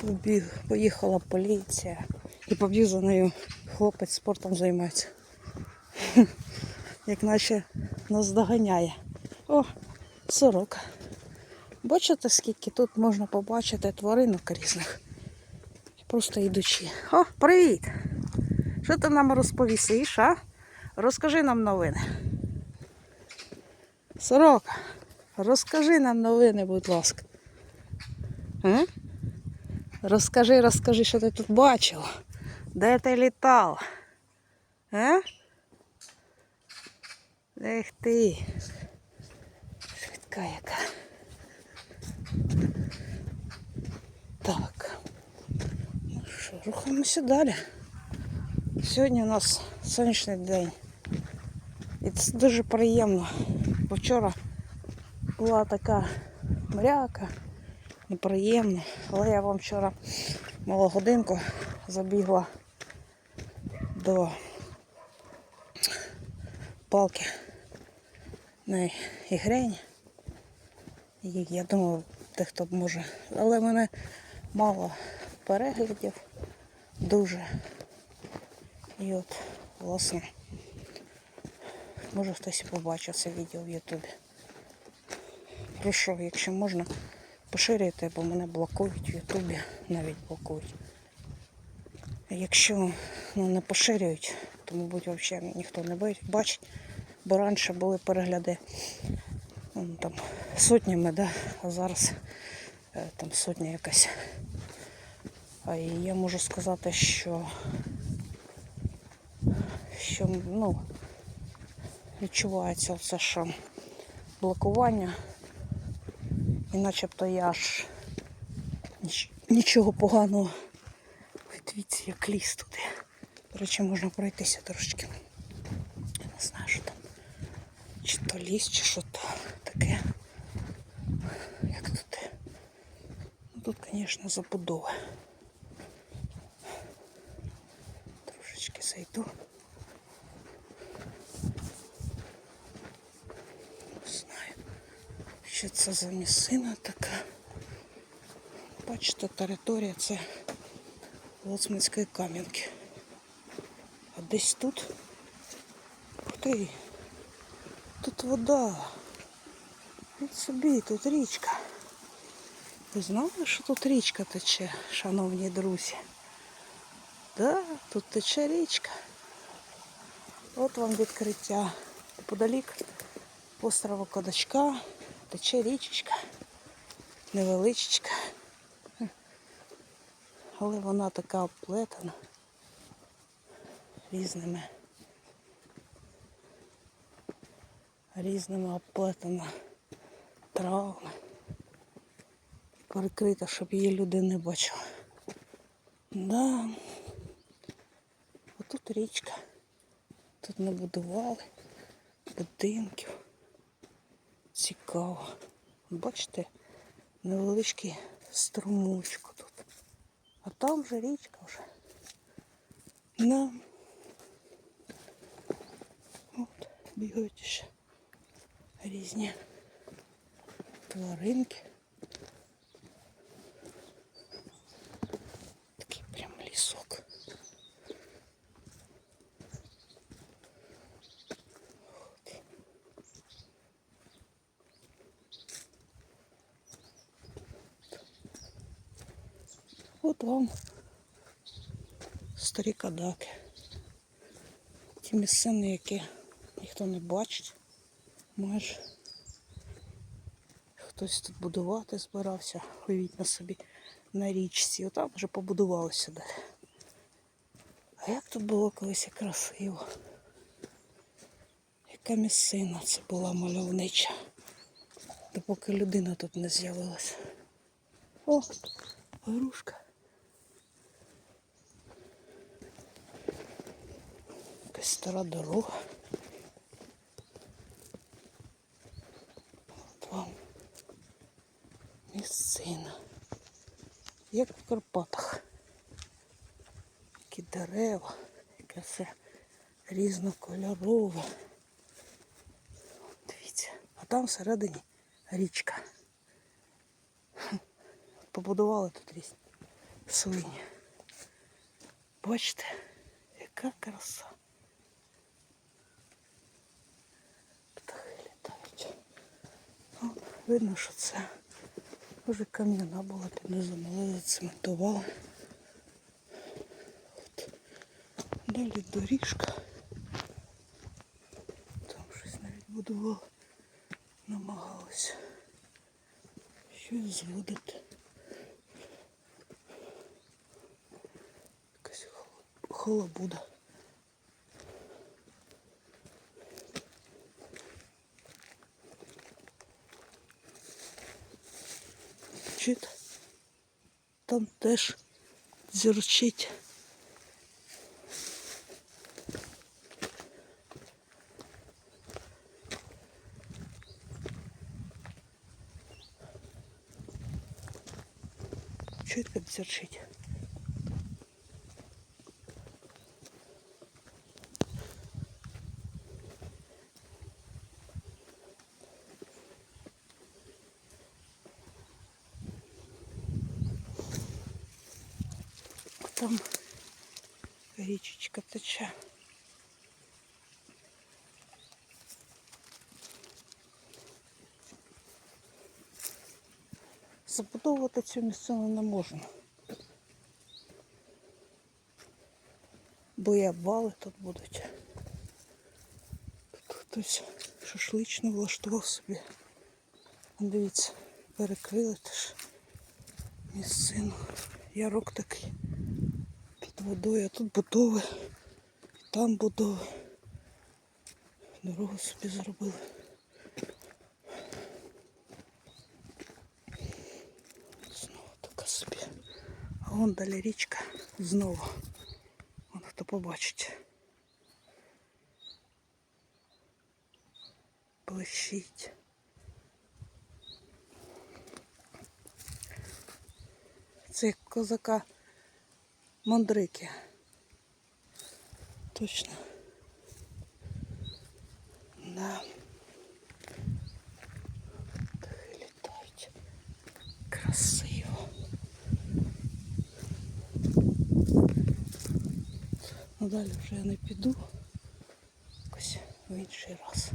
Побіг, поїхала поліція. І побіг за нею хлопець спортом займається. Як наче нас доганяє. О, сорока. Бачите, скільки тут можна побачити тваринок різних. Просто йдучи. О, привіт! Що ти нам розповісиш, а? Розкажи нам новини. Сорока, розкажи нам новини, будь ласка. А? Розкажи, розкажи, що ти тут бачила. Де ти літала? А? Ех ти. Швидка яка. Так. Ну що, рухаємося далі. Сьогодні у нас сонячний день. І це дуже приємно. Бо вчора була така мряка, неприємно. Але я вам вчора мало годинку забігла до палки на ігрень. І я думаю, дехто б може. Але в мене мало переглядів. Дуже. І от, власне, може хтось побачив це відео в Ютубі. Прошу, якщо можна, поширюйте, бо мене блокують в Ютубі, навіть блокують. Якщо ну, не поширюють, то, мабуть, взагалі ніхто не ба- бачить, бо раніше були перегляди ну, там, сотнями, да? а зараз е, там сотня якась. А я можу сказати, що, що ну, відчувається це, що блокування. І начебто я ж ніч- нічого поганого. Дивіться, як ліс туди. До речі, можна пройтися трошечки. Я не знаю, що там. Чи то ліс, чи що то таке. Як тут? Ну, тут, звісно, забудова. Трошечки зайду. Не знаю, що це за місцина така. Бачите, територія це Лоцманської кам'янки. А десь тут. Ух ти! Тут вода. От собі, тут річка. Ви знали, що тут річка тече, шановні друзі? Да, тут тече річка. От вам відкриття. Неподалік острова Кодачка тече річечка. Невеличечка. Але вона така оплетена різними різними оплетена травами. Перекрита, щоб її люди не бачили. Да. Отут річка. Тут не будували будинків. Цікаво. Бачите, невеличкий струмочку тут. А там вже річка вже. Да. От, бігають ще різні тваринки. Такий прям лісок. От. От вам старі кадаки. Ті місцини, які ніхто не бачить. Майже хтось тут будувати збирався, уявіть на собі на річці. Отам вже побудувалося далі. А як тут було колись красиво. Яка місцина це була мальовнича. Допоки людина тут не з'явилася. О, грушка. Якась стара дорога. От вам місцина. Як в Карпатах. Які дерева, яке все різнокольорове. Дивіться, а там всередині річка. Побудували тут різні свині. Бачите, яка краса. Видно, що це вже кам'яна була під низом, але зацементували. От. Далі доріжка. Там щось навіть будували. Намагалися щось зводити. Якась хол- холобуда. Чит. Там теж дзюрчить. как дзюрчить. Там річечка тече. Забудовувати цю місцину не можна. Бо і обвали тут будуть. Тут хтось шашлично влаштував собі. Дивіться, перекрили теж місцину. Ярок такий водою, а тут будови, там будови. Дорогу собі зробили. Знову така собі. А вон далі річка знову. Вон хто побачить. Блищить. Це козака мандрики. Точно. Да. Птахи літають. Красиво. Ну далі вже я не піду. Якось в інший раз.